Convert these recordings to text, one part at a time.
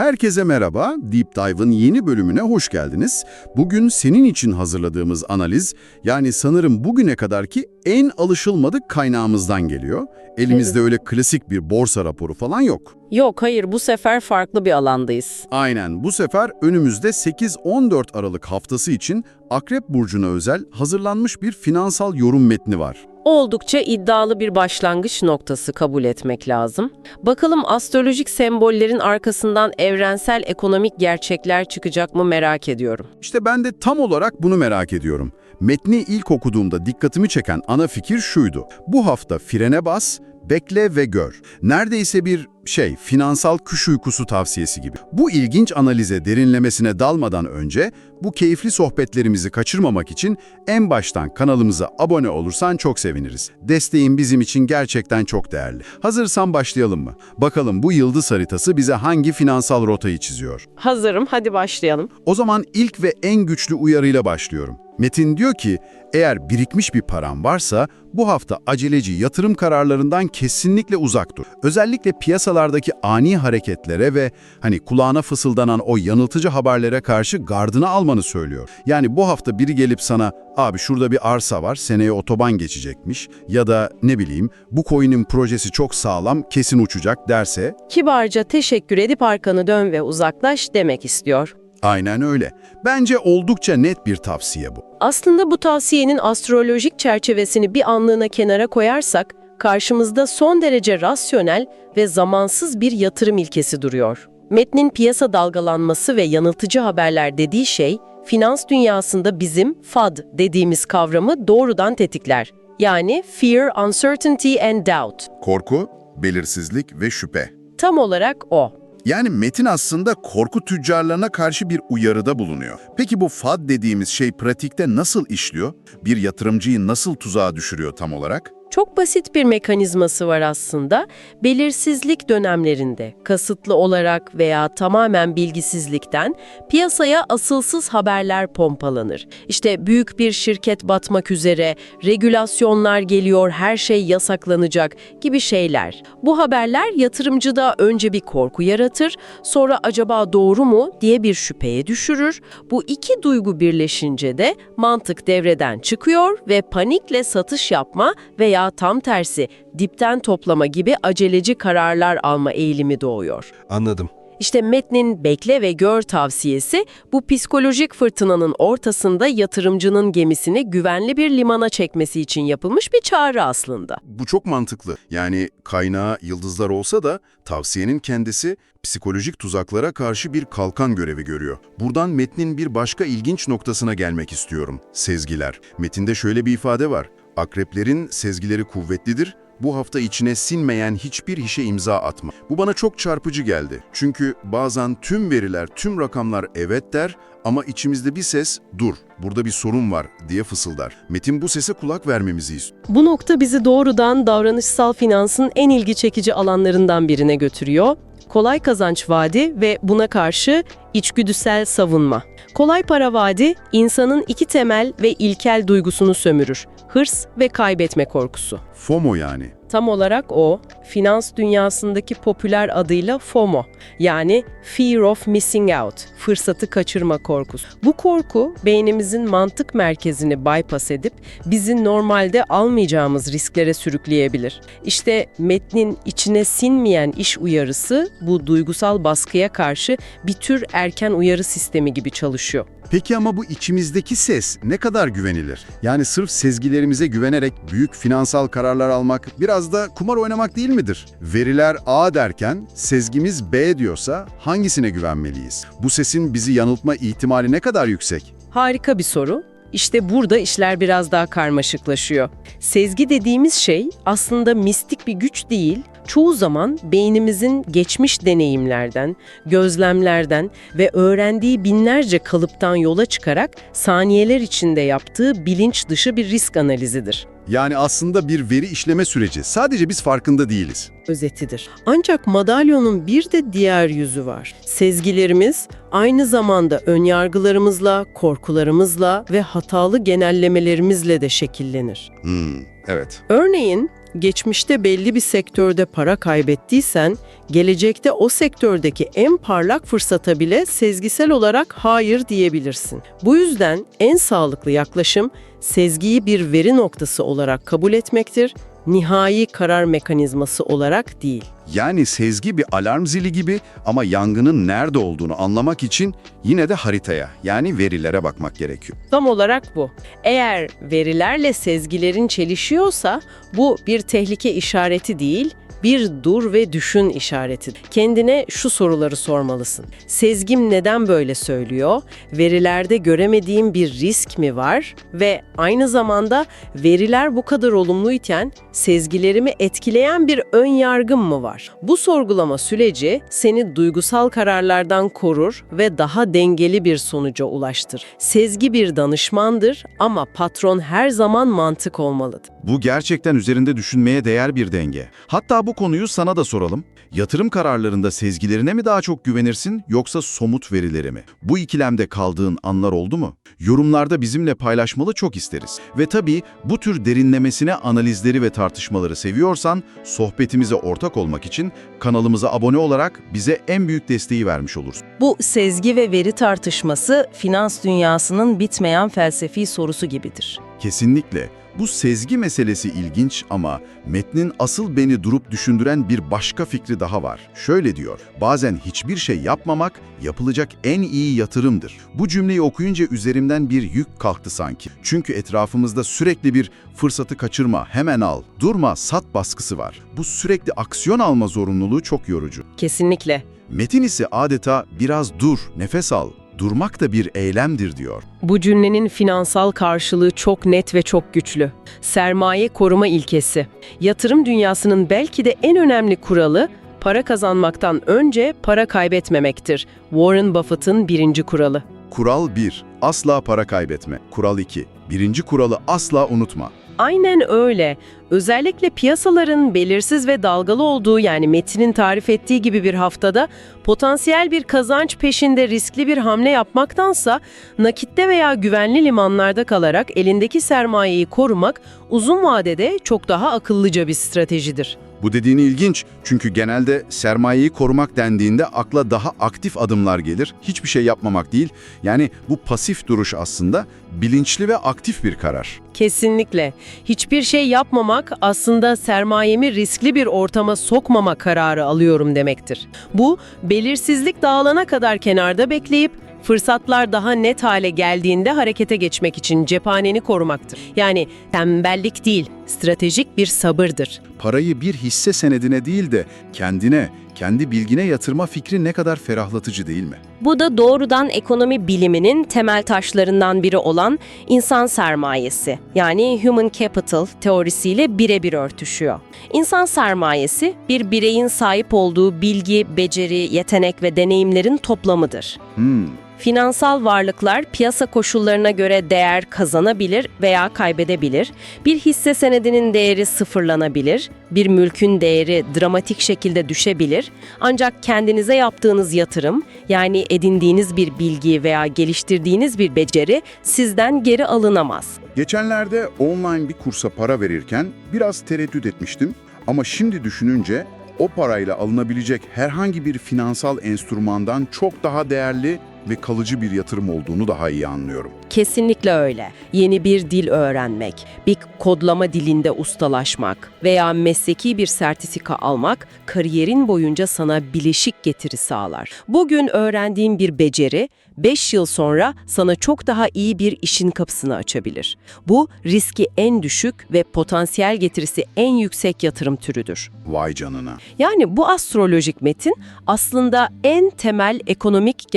Herkese merhaba, Deep Dive'ın yeni bölümüne hoş geldiniz. Bugün senin için hazırladığımız analiz, yani sanırım bugüne kadarki en alışılmadık kaynağımızdan geliyor. Elimizde öyle klasik bir borsa raporu falan yok. Yok hayır bu sefer farklı bir alandayız. Aynen, bu sefer önümüzde 8-14 Aralık haftası için Akrep Burcu'na özel hazırlanmış bir finansal yorum metni var. Oldukça iddialı bir başlangıç noktası kabul etmek lazım. Bakalım astrolojik sembollerin arkasından evrensel ekonomik gerçekler çıkacak mı merak ediyorum. İşte ben de tam olarak bunu merak ediyorum. Metni ilk okuduğumda dikkatimi çeken ana fikir şuydu. Bu hafta frene bas, bekle ve gör. Neredeyse bir şey, finansal kış uykusu tavsiyesi gibi. Bu ilginç analize derinlemesine dalmadan önce bu keyifli sohbetlerimizi kaçırmamak için en baştan kanalımıza abone olursan çok seviniriz. Desteğin bizim için gerçekten çok değerli. Hazırsan başlayalım mı? Bakalım bu yıldız haritası bize hangi finansal rotayı çiziyor? Hazırım hadi başlayalım. O zaman ilk ve en güçlü uyarıyla başlıyorum. Metin diyor ki, eğer birikmiş bir paran varsa bu hafta aceleci yatırım kararlarından kesinlikle uzak dur. Özellikle piyasalardaki ani hareketlere ve hani kulağına fısıldanan o yanıltıcı haberlere karşı gardını almanı söylüyor. Yani bu hafta biri gelip sana abi şurada bir arsa var seneye otoban geçecekmiş ya da ne bileyim bu coin'in projesi çok sağlam kesin uçacak derse Kibarca teşekkür edip arkanı dön ve uzaklaş demek istiyor. aynen öyle. Bence oldukça net bir tavsiye bu. Aslında bu tavsiyenin astrolojik çerçevesini bir anlığına kenara koyarsak, karşımızda son derece rasyonel ve zamansız bir yatırım ilkesi duruyor. Metnin piyasa dalgalanması ve yanıltıcı haberler dediği şey, finans dünyasında bizim FUD dediğimiz kavramı doğrudan tetikler. Yani Fear, Uncertainty and Doubt. Korku, belirsizlik ve şüphe. Tam olarak o. Yani metin aslında korku tüccarlarına karşı bir uyarıda bulunuyor. Peki bu FAD dediğimiz şey pratikte nasıl işliyor? Bir yatırımcıyı nasıl tuzağa düşürüyor tam olarak? Çok basit bir mekanizması var aslında. Belirsizlik dönemlerinde kasıtlı olarak veya tamamen bilgisizlikten piyasaya asılsız haberler pompalanır. İşte büyük bir şirket batmak üzere, regülasyonlar geliyor, her şey yasaklanacak gibi şeyler. Bu haberler yatırımcıda önce bir korku yaratır, sonra acaba doğru mu diye bir şüpheye düşürür. Bu iki duygu birleşince de mantık devreden çıkıyor ve panikle satış yapma veya tam tersi dipten toplama gibi aceleci kararlar alma eğilimi doğuyor. Anladım. İşte metnin bekle ve gör tavsiyesi bu psikolojik fırtınanın ortasında yatırımcının gemisini güvenli bir limana çekmesi için yapılmış bir çağrı aslında. Bu çok mantıklı. Yani kaynağı yıldızlar olsa da tavsiyenin kendisi psikolojik tuzaklara karşı bir kalkan görevi görüyor. Buradan metnin bir başka ilginç noktasına gelmek istiyorum. Sezgiler. Metinde şöyle bir ifade var. Akreplerin sezgileri kuvvetlidir, bu hafta içine sinmeyen hiçbir işe imza atma. Bu bana çok çarpıcı geldi. Çünkü bazen tüm veriler, tüm rakamlar evet der ama içimizde bir ses dur, burada bir sorun var diye fısıldar. Metin bu sese kulak vermemizi istiyor. Bu nokta bizi doğrudan davranışsal finansın en ilgi çekici alanlarından birine götürüyor. Kolay kazanç vaadi ve buna karşı içgüdüsel savunma. Kolay para vaadi insanın iki temel ve ilkel duygusunu sömürür. Hırs ve kaybetme korkusu. FOMO yani. Tam olarak o, finans dünyasındaki popüler adıyla FOMO, yani Fear of Missing Out, fırsatı kaçırma korkusu. Bu korku, beynimizin mantık merkezini bypass edip bizi normalde almayacağımız risklere sürükleyebilir. İşte metnin içine sinmeyen iş uyarısı bu duygusal baskıya karşı bir tür erken uyarı sistemi gibi çalışıyor. Peki ama bu içimizdeki ses ne kadar güvenilir? Yani sırf sezgilerimize güvenerek büyük finansal kararlar almak biraz da kumar oynamak değil midir? Veriler A derken sezgimiz B diyorsa hangisine güvenmeliyiz? Bu sesin bizi yanıltma ihtimali ne kadar yüksek? Harika bir soru. İşte burada işler biraz daha karmaşıklaşıyor. Sezgi dediğimiz şey aslında mistik bir güç değil, çoğu zaman beynimizin geçmiş deneyimlerden, gözlemlerden ve öğrendiği binlerce kalıptan yola çıkarak saniyeler içinde yaptığı bilinç dışı bir risk analizidir. Yani aslında bir veri işleme süreci. Sadece biz farkında değiliz. özetidir. Ancak madalyonun bir de diğer yüzü var. Sezgilerimiz aynı zamanda önyargılarımızla, korkularımızla ve hatalı genellemelerimizle de şekillenir. Hmm, evet. Örneğin Geçmişte belli bir sektörde para kaybettiysen, gelecekte o sektördeki en parlak fırsata bile sezgisel olarak hayır diyebilirsin. Bu yüzden en sağlıklı yaklaşım sezgiyi bir veri noktası olarak kabul etmektir, nihai karar mekanizması olarak değil. Yani sezgi bir alarm zili gibi ama yangının nerede olduğunu anlamak için yine de haritaya yani verilere bakmak gerekiyor. Tam olarak bu. Eğer verilerle sezgilerin çelişiyorsa bu bir tehlike işareti değil, bir dur ve düşün işareti. Kendine şu soruları sormalısın. Sezgim neden böyle söylüyor? Verilerde göremediğim bir risk mi var? Ve aynı zamanda veriler bu kadar olumluyken sezgilerimi etkileyen bir ön yargım mı var? Bu sorgulama süreci seni duygusal kararlardan korur ve daha dengeli bir sonuca ulaştır. Sezgi bir danışmandır ama patron her zaman mantık olmalıdır. Bu gerçekten üzerinde düşünmeye değer bir denge. Hatta bu konuyu sana da soralım. Yatırım kararlarında sezgilerine mi daha çok güvenirsin yoksa somut verilere mi? Bu ikilemde kaldığın anlar oldu mu? Yorumlarda bizimle paylaşmalı çok isteriz. Ve tabii bu tür derinlemesine analizleri ve tartışmaları seviyorsan sohbetimize ortak olmak için kanalımıza abone olarak bize en büyük desteği vermiş olursun. Bu sezgi ve veri tartışması finans dünyasının bitmeyen felsefi sorusu gibidir. Kesinlikle. Bu sezgi meselesi ilginç ama metnin asıl beni durup düşündüren bir başka fikri daha var. Şöyle diyor, bazen hiçbir şey yapmamak yapılacak en iyi yatırımdır. Bu cümleyi okuyunca üzerimden bir yük kalktı sanki. Çünkü etrafımızda sürekli bir fırsatı kaçırma, hemen al, durma, sat baskısı var. Bu sürekli aksiyon alma zorunluluğu çok yorucu. Kesinlikle. Metin ise adeta biraz dur, nefes al, durmak da bir eylemdir diyor. Bu cümlenin finansal karşılığı çok net ve çok güçlü. Sermaye koruma ilkesi. Yatırım dünyasının belki de en önemli kuralı para kazanmaktan önce para kaybetmemektir. Warren Buffett'ın birinci kuralı. Kural 1. Asla para kaybetme. Kural 2. Birinci kuralı asla unutma. Aynen öyle. Özellikle piyasaların belirsiz ve dalgalı olduğu yani Metin'in tarif ettiği gibi bir haftada potansiyel bir kazanç peşinde riskli bir hamle yapmaktansa nakitte veya güvenli limanlarda kalarak elindeki sermayeyi korumak uzun vadede çok daha akıllıca bir stratejidir. Bu dediğin ilginç çünkü genelde sermayeyi korumak dendiğinde akla daha aktif adımlar gelir. Hiçbir şey yapmamak değil. Yani bu pasif duruş aslında bilinçli ve aktif bir karar. Kesinlikle. Hiçbir şey yapmamak aslında sermayemi riskli bir ortama sokmama kararı alıyorum demektir. Bu, belirsizlik dağılana kadar kenarda bekleyip fırsatlar daha net hale geldiğinde harekete geçmek için cephaneni korumaktır. Yani tembellik değil, stratejik bir sabırdır. Parayı bir hisse senedine değil de kendine, kendi bilgine yatırma fikri ne kadar ferahlatıcı değil mi? Bu da doğrudan ekonomi biliminin temel taşlarından biri olan insan sermayesi yani human capital teorisiyle birebir örtüşüyor. İnsan sermayesi bir bireyin sahip olduğu bilgi, beceri, yetenek ve deneyimlerin toplamıdır. Hmm, Finansal varlıklar piyasa koşullarına göre değer kazanabilir veya kaybedebilir. Bir hisse senedinin değeri sıfırlanabilir, bir mülkün değeri dramatik şekilde düşebilir. Ancak kendinize yaptığınız yatırım, yani edindiğiniz bir bilgi veya geliştirdiğiniz bir beceri sizden geri alınamaz. Geçenlerde online bir kursa para verirken biraz tereddüt etmiştim ama şimdi düşününce o parayla alınabilecek herhangi bir finansal enstrümandan çok daha değerli ve kalıcı bir yatırım olduğunu daha iyi anlıyorum. Kesinlikle öyle. Yeni bir dil öğrenmek, bir kodlama dilinde ustalaşmak veya mesleki bir sertifika almak kariyerin boyunca sana bileşik getiri sağlar. Bugün öğrendiğin bir beceri 5 yıl sonra sana çok daha iyi bir işin kapısını açabilir. Bu riski en düşük ve potansiyel getirisi en yüksek yatırım türüdür. Vay canına. Yani bu astrolojik metin aslında en temel ekonomik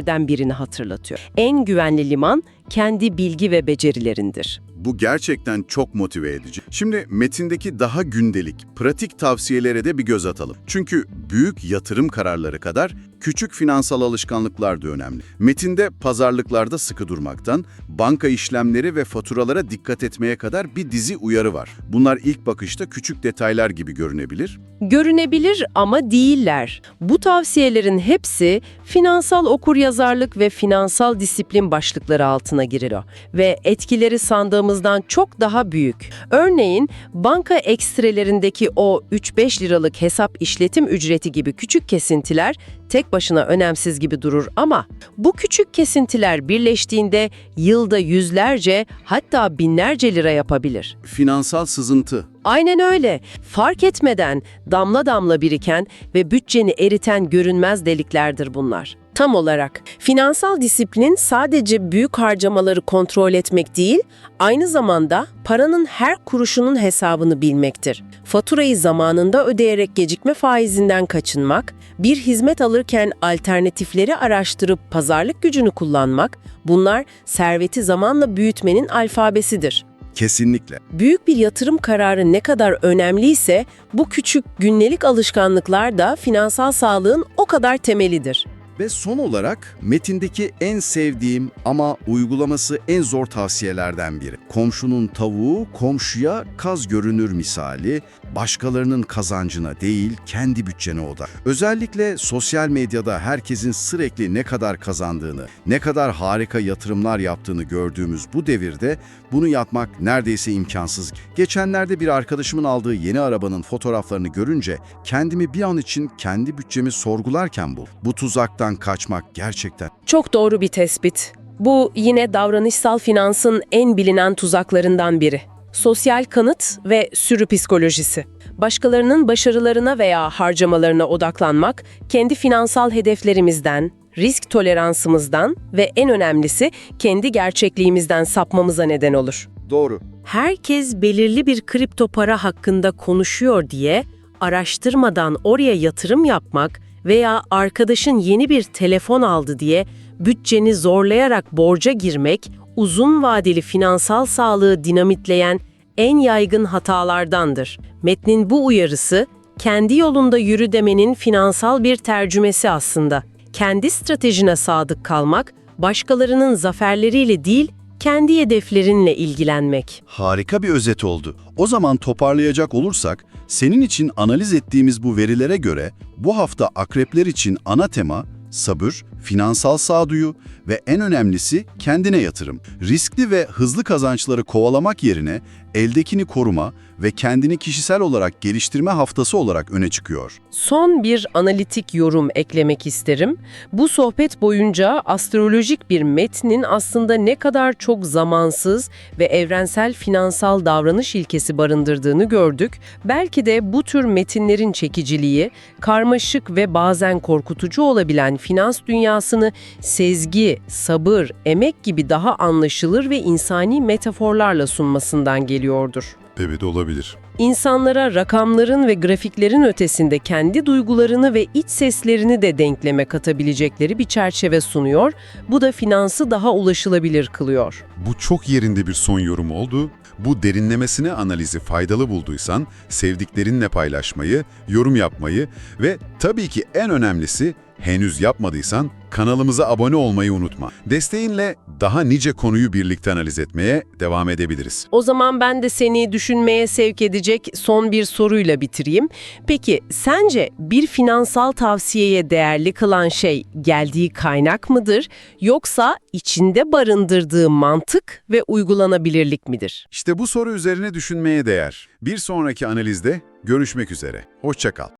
gerçeklerden birini hatırlatıyor. En güvenli liman kendi bilgi ve becerilerindir. Bu gerçekten çok motive edici. Şimdi metindeki daha gündelik, pratik tavsiyelere de bir göz atalım. Çünkü büyük yatırım kararları kadar küçük finansal alışkanlıklar da önemli. Metinde pazarlıklarda sıkı durmaktan, banka işlemleri ve faturalara dikkat etmeye kadar bir dizi uyarı var. Bunlar ilk bakışta küçük detaylar gibi görünebilir. Görünebilir ama değiller. Bu tavsiyelerin hepsi finansal okuryazarlık ve finansal disiplin başlıkları altına kapsamına giriyor ve etkileri sandığımızdan çok daha büyük. Örneğin banka ekstrelerindeki o 3-5 liralık hesap işletim ücreti gibi küçük kesintiler tek başına önemsiz gibi durur ama bu küçük kesintiler birleştiğinde yılda yüzlerce hatta binlerce lira yapabilir. Finansal sızıntı. Aynen öyle. Fark etmeden damla damla biriken ve bütçeni eriten görünmez deliklerdir bunlar. Tam olarak finansal disiplin sadece büyük harcamaları kontrol etmek değil, aynı zamanda paranın her kuruşunun hesabını bilmektir. Faturayı zamanında ödeyerek gecikme faizinden kaçınmak, bir hizmet alırken alternatifleri araştırıp pazarlık gücünü kullanmak, bunlar serveti zamanla büyütmenin alfabesidir. Kesinlikle. Büyük bir yatırım kararı ne kadar önemliyse bu küçük günlük alışkanlıklar da finansal sağlığın o kadar temelidir. Ve son olarak metindeki en sevdiğim ama uygulaması en zor tavsiyelerden biri. Komşunun tavuğu komşuya kaz görünür misali, başkalarının kazancına değil kendi bütçene odak. Özellikle sosyal medyada herkesin sürekli ne kadar kazandığını, ne kadar harika yatırımlar yaptığını gördüğümüz bu devirde bunu yapmak neredeyse imkansız. Geçenlerde bir arkadaşımın aldığı yeni arabanın fotoğraflarını görünce kendimi bir an için kendi bütçemi sorgularken bu. Bu tuzaktan kaçmak gerçekten Çok doğru bir tespit. Bu yine davranışsal finansın en bilinen tuzaklarından biri. Sosyal kanıt ve sürü psikolojisi. Başkalarının başarılarına veya harcamalarına odaklanmak, kendi finansal hedeflerimizden, risk toleransımızdan ve en önemlisi kendi gerçekliğimizden sapmamıza neden olur. doğru. herkes belirli bir kripto para hakkında konuşuyor diye araştırmadan oraya yatırım yapmak veya arkadaşın yeni bir telefon aldı diye bütçeni zorlayarak borca girmek uzun vadeli finansal sağlığı dinamitleyen en yaygın hatalardandır. Metnin bu uyarısı kendi yolunda yürü demenin finansal bir tercümesi aslında. Kendi stratejine sadık kalmak, başkalarının zaferleriyle değil, kendi hedeflerinle ilgilenmek. Harika bir özet oldu. O zaman toparlayacak olursak, senin için analiz ettiğimiz bu verilere göre bu hafta akrepler için ana tema sabır, finansal sağduyu ve en önemlisi kendine yatırım. Riskli ve hızlı kazançları kovalamak yerine eldekini koruma ve kendini kişisel olarak geliştirme haftası olarak öne çıkıyor. Son bir analitik yorum eklemek isterim. Bu sohbet boyunca astrolojik bir metnin aslında ne kadar çok zamansız ve evrensel finansal davranış ilkesi barındırdığını gördük. Belki de bu tür metinlerin çekiciliği, karmaşık ve bazen korkutucu olabilen finans dünyasını sezgi, sabır, emek gibi daha anlaşılır ve insani metaforlarla sunmasından geliyordur. Evet olabilir. İnsanlara rakamların ve grafiklerin ötesinde kendi duygularını ve iç seslerini de denkleme katabilecekleri bir çerçeve sunuyor. Bu da finansı daha ulaşılabilir kılıyor. Bu çok yerinde bir son yorum oldu. Bu derinlemesine analizi faydalı bulduysan sevdiklerinle paylaşmayı, yorum yapmayı ve tabii ki en önemlisi henüz yapmadıysan kanalımıza abone olmayı unutma. Desteğinle daha nice konuyu birlikte analiz etmeye devam edebiliriz. O zaman ben de seni düşünmeye sevk edecek son bir soruyla bitireyim. Peki sence bir finansal tavsiyeye değerli kılan şey geldiği kaynak mıdır yoksa içinde barındırdığı mantık ve uygulanabilirlik midir? İşte bu soru üzerine düşünmeye değer. Bir sonraki analizde görüşmek üzere. Hoşça kal.